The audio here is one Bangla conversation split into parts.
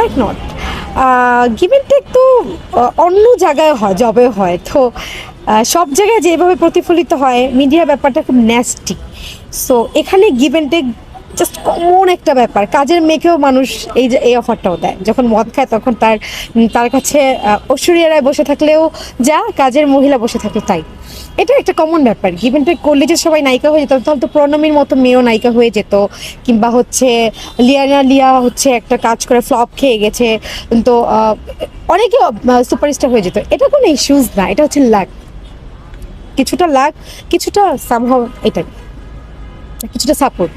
Like not give and take তো অন্য জায়গায় হয় জবে হয়। তো সব জায়গায় যেভাবে প্রতিফলিত হয় মিডিয়া ব্যাপারটা খুব ন্যাস্টি সো এখানে give and take just common একটা ব্যাপার। কাজের মেয়েকেও মানুষ এই যে এই অফারটাও দেয়। যখন মদ খায় তখন তার তার কাছে আহ, ঐশ্বরিয়া রায় বসে থাকলেও যা কাজের মহিলা বসে থাকলে তাই। এটা একটা কমন ব্যাপার। গিভেন টেক করলে যে সবাই নায়িকা হয়ে যেত, তাহলে তো প্রণমীর মতো মেয়েও নায়িকা হয়ে যেত। কিংবা হচ্ছে লিয়ানা লিয়া হচ্ছে একটা কাজ করে ফ্লপ খেয়ে গেছে। তো অনেকে সুপারস্টার হয়ে যেত। এটা কোনো ইস্যুজ না, এটা হচ্ছে লাক কিছুটা লাক কিছুটা সামহাও এটা কিছুটা সাপোর্ট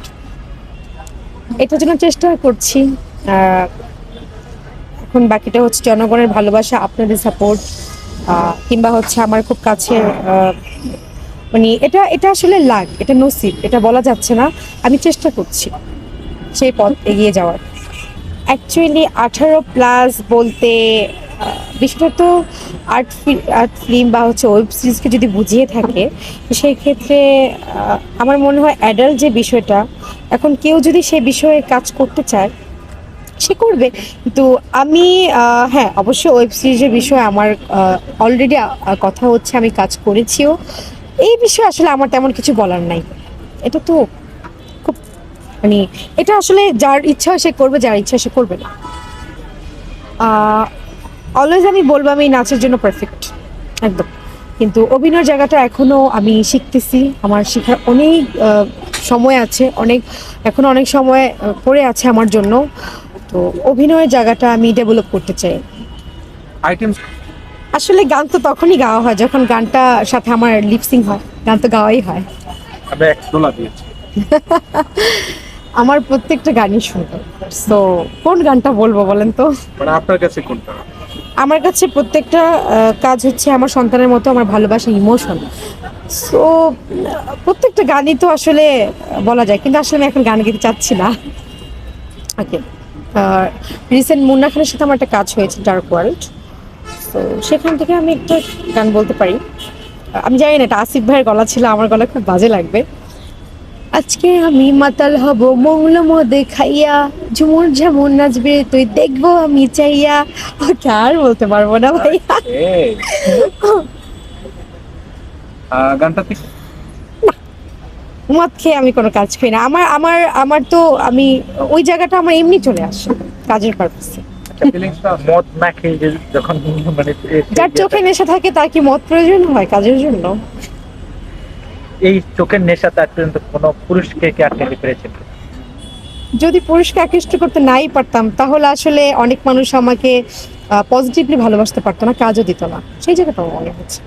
এটার জন্য চেষ্টা করছি। এখন বাকিটা হচ্ছে জনগণের ভালোবাসা, আপনাদের সাপোর্ট কিংবা হচ্ছে আমার খুব কাছে মানে এটা এটা আসলে লাগ, এটা নসিব, এটা বলা যাচ্ছে না। আমি চেষ্টা করছি সেই পথ এগিয়ে যাওয়ার। অ্যাকচুয়ালি আঠারো প্লাস বলতে বিষয়টা তো আর্ট আর্ট ফিল্ম বা হচ্ছে ওয়েব সিরিজকে যদি বুঝিয়ে থাকে, তো সেই ক্ষেত্রে আমার মনে হয় অ্যাডাল্ট যে বিষয়টা, এখন কেউ যদি সেই বিষয়ে কাজ করতে চায় সে করবে। কিন্তু আমি হ্যাঁ অবশ্যই ওয়েব সিরিজের বিষয়ে আমার অলরেডি কথা হচ্ছে, আমি কাজ করেছিও। এই বিষয়ে আসলে আমার তেমন কিছু বলার নাই। এটা তো খুব মানে এটা আসলে যার ইচ্ছা সে করবে, যার ইচ্ছা সে করবে না। অলওয়েজ আমি বলব, আমি নাচের জন্য পারফেক্ট একদম। কিন্তু অভিনয়ের জায়গাটা এখনও আমি শিখতেছি। আমার শেখার অনেক সময় আছে, অনেক, এখনও অনেক সময় পড়ে আছে আমার জন্য। তো অভিনয়ের জায়গাটা আমি ডেভেলপ করতে চাই। আইটেম আসলে গান তো তখনই গাওয়া হয় যখন গানটা সাথে আমার লিপসিং হয় গান তো গাওয়াই হয়। আমার প্রত্যেকটা গানই সুন্দর। তো কোন গানটা বলব বলেন তো? মানে আপনার কাছে কোনটা? আমার কাছে প্রত্যেকটা কাজ হচ্ছে আমার সন্তানের মতো আমার ভালোবাসা ইমোশন সো প্রত্যেকটা গানই তো আসলে বলা যায় কিন্তু আসলে আমি এখন গান গেতে চাচ্ছি না। ওকে রিসেন্ট মুন্না খানের সাথে আমার একটা কাজ হয়েছে ডার্ক ওয়ার্ল্ড তো সেখান থেকে আমি একটা গান বলতে পারি। আমি জানি না, এটা আসিফ ভাইয়ের গলা ছিল, আমার গলা খুব বাজে লাগবে। আজকে আমি মাতাল হব, মংল মদে খাইয়া, ঝুমুর ঝামুর নাচবে, তুই দেখব আমি চাইয়া। ওকে আর বলতে পারব না ভাইয়া। গানটা মদ খেয়ে আমি কোনো কাজ করি না। আমার আমার আমার তো আমি ওই জায়গাটা আমার এমনি চলে আসে কাজের পারপাসে মদ না খেয়ে যখন মানে যার চোখে নেশা থাকে তার কি মদ প্রয়োজন হয় কাজের জন্য? এই চোখের নেশাতে আজ পর্যন্ত কোনো পুরুষকে কে আটকাতে যদি পুরুষকে আকৃষ্ট করতে নাই পারতাম তাহলে আসলে অনেক মানুষ আমাকে পজিটিভলি ভালোবাসতে পারতো না কাজও দিত না। সেই জায়গাটা আমার মনে হচ্ছে।